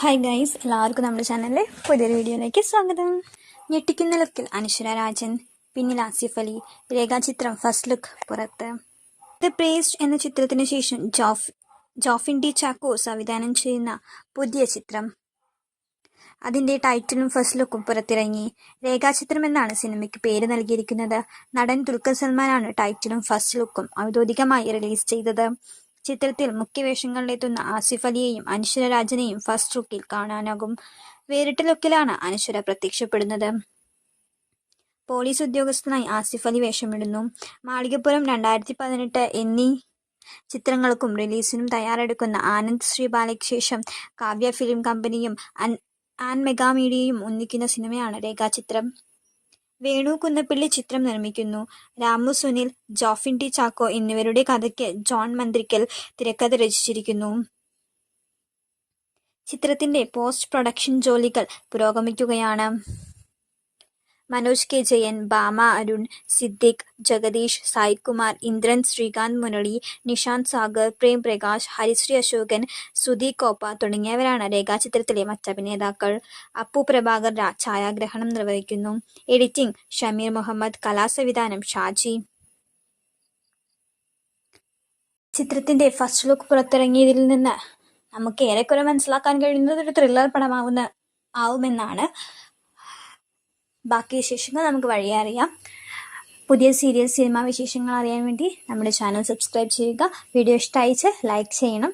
Hi guys എല്ലാവർക്കും നമ്മുടെ ചാനലിലെ പുതിയൊരു വീഡിയോയിലേക്ക് സ്വാഗതം. ഞെട്ടിക്കുന്ന ലുക്കിൽ അനശ്വര രാജൻ പിന്നിൽ ആസിഫ് അലി രേഖാചിത്രം ഫസ്റ്റ് ലുക്ക് പുറത്ത്. ദ പ്രേസ്റ്റ് എന്ന ചിത്രത്തിന് ശേഷം ജോഫ് ജോഫിൻ ഡി ചാക്കോ സംവിധാനം ചെയ്യുന്ന പുതിയ ചിത്രം. അതിന്റെ ടൈറ്റിലും ഫസ്റ്റ് ലുക്കും പുറത്തിറങ്ങി. രേഖാചിത്രം എന്നാണ് സിനിമയ്ക്ക് പേര് നൽകിയിരിക്കുന്നത്. നടൻ ദുൽഖർ സൽമാനാണ് ടൈറ്റിലും ഫസ്റ്റ് ലുക്കും ഔദ്യോഗികമായി റിലീസ് ചെയ്തത്. ചിത്രത്തിൽ മുഖ്യവേഷങ്ങളിലെത്തുന്ന ആസിഫ് അലിയെയും അനശ്വര രാജനെയും ഫസ്റ്റ് ലുക്കിൽ കാണാനാകും. വേറിട്ട ലുക്കിലാണ് അനശ്വര പ്രത്യക്ഷപ്പെടുന്നത്. പോലീസ് ഉദ്യോഗസ്ഥനായി ആസിഫ് അലി വേഷമിടുന്നു. മാളികപ്പുറം രണ്ടായിരത്തി പതിനെട്ട് എന്നീ ചിത്രങ്ങൾക്കും റിലീസിനും തയ്യാറെടുക്കുന്ന ആനന്ദ് ശ്രീബാലയ്ക്ക് ശേഷം കാവ്യ ഫിലിം കമ്പനിയും ആൻ മെഗാ മീഡിയയും ഒന്നിക്കുന്ന സിനിമയാണ് രേഖാചിത്രം. വേണു കുന്നപ്പിള്ളി ചിത്രം നിർമ്മിക്കുന്നു. രാമു സുനിൽ ജോഫിൻ ടി ചാക്കോ എന്നിവരുടെ കഥയ്ക്ക് ജോൺ മന്ത്രിക്കൽ തിരക്കഥ രചിച്ചിരിക്കുന്നു. ചിത്രത്തിന്റെ പോസ്റ്റ് പ്രൊഡക്ഷൻ ജോലികൾ പുരോഗമിക്കുകയാണ്. മനോജ് കെ. ജയൻ ബാമ അരുൺ സിദ്ദിഖ് ജഗദീഷ് സായികുമാർ ഇന്ദ്രൻ ശ്രീകാന്ത് മുരളി നിഷാന്ത് സാഗർ പ്രേം പ്രകാശ് ഹരിശ്രീ അശോകൻ സുധി കോപ്പ തുടങ്ങിയവരാണ് രേഖാചിത്രത്തിലെ മറ്റഭിനേതാക്കൾ. അപ്പു പ്രഭാകർ ഛായാഗ്രഹണം നിർവഹിക്കുന്നു. എഡിറ്റിംഗ് ഷമീർ മുഹമ്മദ് കലാസംവിധാനം ഷാജി. ചിത്രത്തിന്റെ ഫസ്റ്റ് ലുക്ക് പുറത്തിറങ്ങിയതിൽ നിന്ന് നമുക്ക് ഏറെക്കുറെ മനസ്സിലാക്കാൻ കഴിയുന്നത് ഒരു ത്രില്ലർ പടമാവുന്ന ആവുമെന്നാണ്. ബാക്കി വിശേഷങ്ങൾ നമുക്ക് വഴിയെ അറിയാം. പുതിയ സീരിയൽ സിനിമ വിശേഷങ്ങൾ അറിയാൻ വേണ്ടി നമ്മുടെ ചാനൽ സബ്സ്ക്രൈബ് ചെയ്യുക. വീഡിയോ ഇഷ്ടമായിച്ച് ലൈക്ക് ചെയ്യണം.